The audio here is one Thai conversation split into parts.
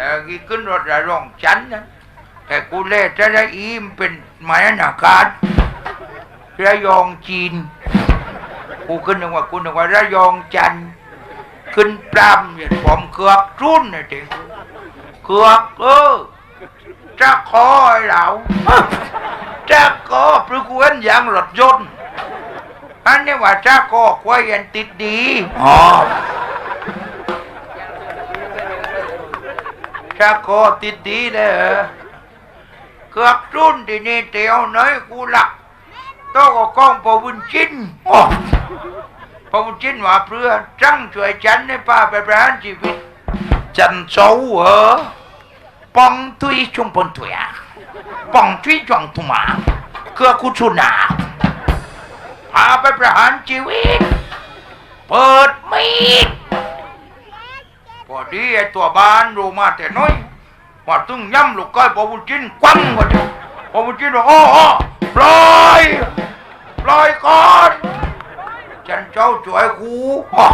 แต่กี่ขึ้นรถระรองฉันนะแต่กูเล่จะได้อีมเป็นหมายนาการระยองจีน กูขึ้นนึกว่ากูนึกว่าระยองจันขึ้นปรำเนี่ยผมเกือกรุ่นนะเด็กเกือกเออจะคอยเราจะกอปรือกูเห็นอย่างรถยนต์อันนี้ว่าจะกอควายยันติดดีอ๋อ จะกอติดดีเลยเหรอเกือกรุ่นที่นี่เตียวน้อยกูหลักต้องก็กล้องปวุนจินปวุนจินว่าเพื่อจังช่วยฉันให้ป้าไปประหารชีวิตจันโซเหรอปองตุยชงปนตุยปองตุยจวงตุมาเกือคุชุนาพาไปประหารชีวิต เปิดมีด พอดีไอ้ตัวบ้านรู้มาแต่น้อยว่าตึงย่ำลูกก้อยปวุนจินควังหมดเลยปวุนจินว่าโอ้โอ้ปล่อยปล่อยก่อนฉันเจ้าช่วยกูออ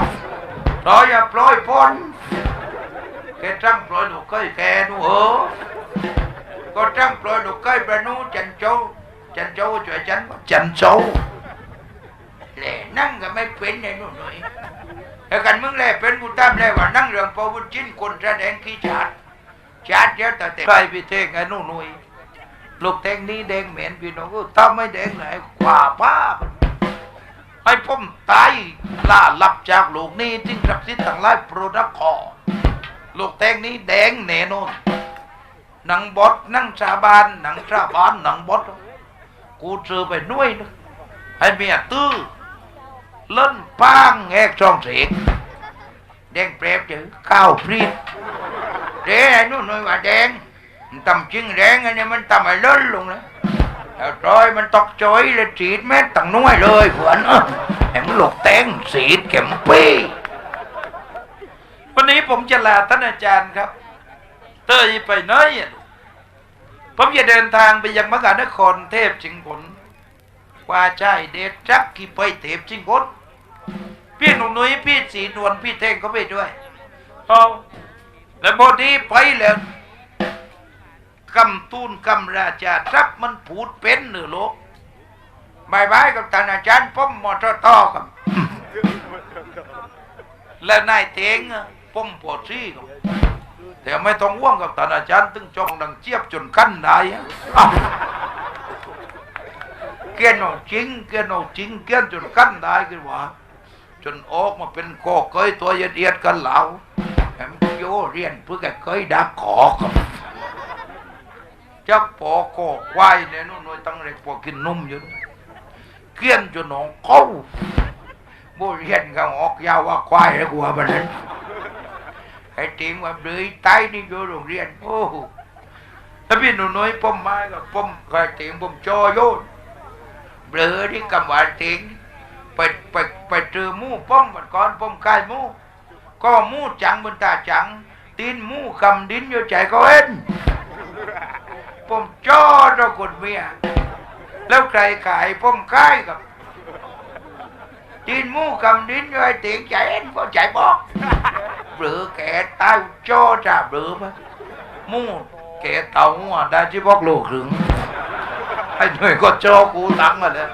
ปล่อยอย่าปล่อยพ้นแกจังปล่อยลูกเคยแกนูเหรอก็จังปล่อยลูกเคยไปนูฉันเจ้าฉันเจ้าช่วยฉันฉันเจ้าแหล่นั่งก็ไม่เป็นไอ้หนูหน่อย แล้วกันมึงแหล่เป็นกูตามแล่ว่านั่งเรื่องพอวุจินคนแสดงขี้ฉาดฉาดเยอะแต่แต่ใครพี่เท่งไอ้นูหน่อยลูกแดงนี้แดงเหม็นพี่น้องก็ถ้าไม่แดงไหนกว่าบ้าให้ผมตายล่าหลับจากลูกนี้จึงศักดิ์สิทธิ์ต่างหลายโปรดักคอลูกแดงนี้แดงแน่นอนหนังบดนั่งชาบานหนังชาบานหนังบดกูเจอไปหน่ยนึงให้เมียตื้อ เล่นป้างแงกช่องเสียงแดงเปรบเจอข้าวพรีดเด้ไอ้นู่นหน่วยว่าแดงมันตำจริงแรงอันนี้มันตำไอ้เล่นลงเลยแล้วจอยมันตกจอยเลยสีดแม่ตั้งน้อยเลยเพื่นเออแหมหลกแตงสีดเข็มปีวันนี้ผมจะลาท่านอาจารย์ครับเต้ยไปไหนอะผมจะเดินทางไปยังมหานครเทพจิงผล กว่าใจเดชจักกี่ไปเทพจิงผลพี่หนุ่มนุ้ยพี่สีนวลพี่เท่งก็ไปด้วยเอาแล้วพอดีไปแล้วกำตูนกำราชาทรัพย์มันผูดเป็นหรือโลกบายบายกับท่านอาจารย์ป้มมอตตอกับแล้วนายเทงอะป้มปวดซี่กับแต่ไม่ต้องว่วงกับท่านอาจารย์ตึงจองดังเจี๊ยบจนกั้นได้อะ เกียนเอาจริงเกียนเอาจริงเกียนจนกั้นได้คือว่าจนออกมาเป็นกอเกยตัวเอียดๆกันเหลาแหมโยเรียนเพื่อแกเคยดักขอกับจักปอคอควายเนี่ยนู่นน่อยตั้งเล็กพอกินนุ่มอยู่เกี้ยนจนหนองเข้าโบเรียนกันออกยาวว่าควายแล้วกว่าบันนั้นไอ้ติงว่าเบยตนี่อยู่โรงเรียนโอ้แล้วพี่หนูน้อยป้อมไม้กับป้อมกระติงป้อมจอโยน ลอที่กำว่าติงไปไปไปเจอมู่ป้อมวันก่อนป้อมกายมู่ก็มู่จังบนตาจัง ตีนมู่กำดินอยู่ใจเขาเห็นผมจอดเอาคนเมียแล้วใครขายผมขายกับจีนมูกำดินด้วยเตียงใจเอ็นก็ใจบอกหรือแก่ตายจอจ่าหรือปะหมูแก่เต่าหัวได้ที่บอกโลกถึง ไอ้หน่วยก็โจกูตังมาเลย